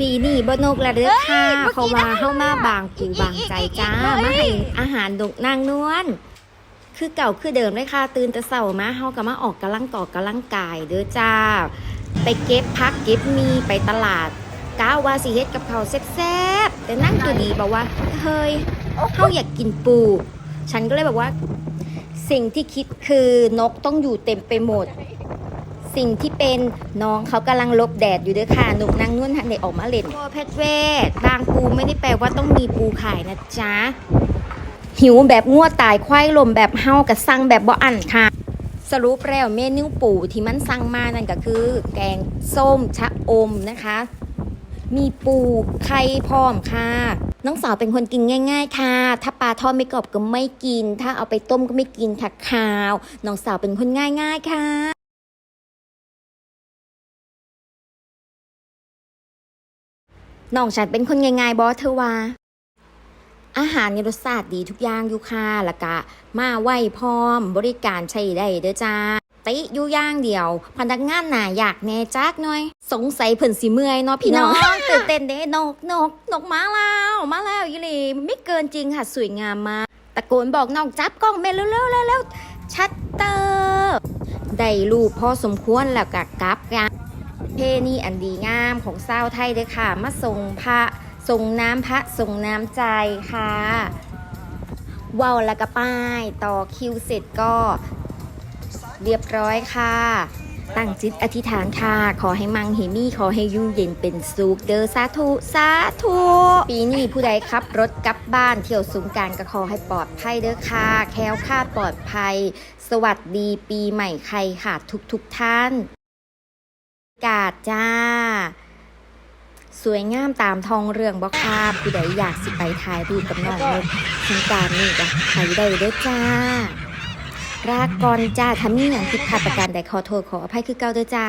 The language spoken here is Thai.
ปีนี้บนกละเด้อค่ะเอ้ยเมื่อกี้เพราะว่านะเฮามาบางปูบางใจจ้าอีกอีกอีกมาให้อาหารดกนางนวลคือเก่าคือเดิมเลยค่ะ ตื่นแต่เช้ามาเฮาก็มาออกกำลังต่อกำลังกายเด้อจ้า ไปเก็บพักเก็บมีไปตลาดก้าวว่าสิเฮ็ดกับเขาวแซ่บๆแต่นั่งตัวดีบอกว่าเฮ้ยเฮาอยากกินปู ฉันก็เลยบอกว่า สิ่งที่คิดคือนกต้องอยู่เต็มไปหมด สิ่งที่เป็นน้องเขากำลังลบแดดอยู่เด้อค่ะหนุกนางนุ่นทันได้ออกมาเล่นโอเพชรเวทบางปูไม่ได้แปลว่าต้องมีปูขายนะจ๊ะ หิวแบบงัวตายควายลมแบบเฮากับสั่งแบบบ่อันค่ะ สรุปแล้วเมนูปูที่มันสั่งมานั่นก็คือ แกงส้มชะอมนะคะ มีปูไข่พร้อมค่ะน้องสาวเป็นคนกินง่าย ๆ ค่ะ ถ้าปลาทอดไม่กรอบก็ไม่กิน ถ้าเอาไปต้มก็ไม่กินค่ะข้าว น้องสาวเป็นคนง่าย ๆ ค่ะ น้องฉันเป็นคนง่ายๆบอสเธอว่า อาหารเนี่ยรสชาติดีทุกอย่างอยู่ค่ะแล้วก็มาไหวพร้อม บริการใช้ได้เด้อจ้าติอยู่อย่างเดียว พนักงานหน่าอยากแหน่จักหน่อย สงสัยเพิ่นสิเมื่อยเนาะพี่น้องตื่นเต้นเด้นกนกนกมาแล้วมาแล้วยี่หลีไม่เกินจริงค่ะสวยงามมากตะโกนบอกน้องจับกล้องแม่เร็วๆเร็วๆชัตเตอร์ ได้รูปพอสมควรแล้วก็กลับกัน เพณีอันดีงามของเศร้าวไทยเด้อค่ะ มาส่งพระส่งน้ำพระส่งน้ำใจค่ะว่าวแล้วก็ป้าย ต่อคิวเสร็จก็เรียบร้อยค่ะ ตั้งจิตอธิษฐานค่ะ ขอให้มังเฮมี่ขอให้ยุ่งเย็นเป็นสุขเดอสาธุสาธุปีนี้ผู้ใดขับรถกลับบ้านเที่ยวสงการก็ขอให้ปลอดภัยเด้อค่ะ แค้วคลาดปลอดภัย สวัสดีปีใหม่ใครค่ะทุกๆทท่าน กาดจ้า สวยงามตามทองเรื่องบ่คาผู้ใดอยากสิไปถ่ายรูปกับน้องนกสงกรารนี่จ้ะไปได้เด้อจ้ารากก่อนจ้าถ้ามีอย่างผิดพลาดประการใดขอโทษขออภัยคือเก่าเด้อจ้า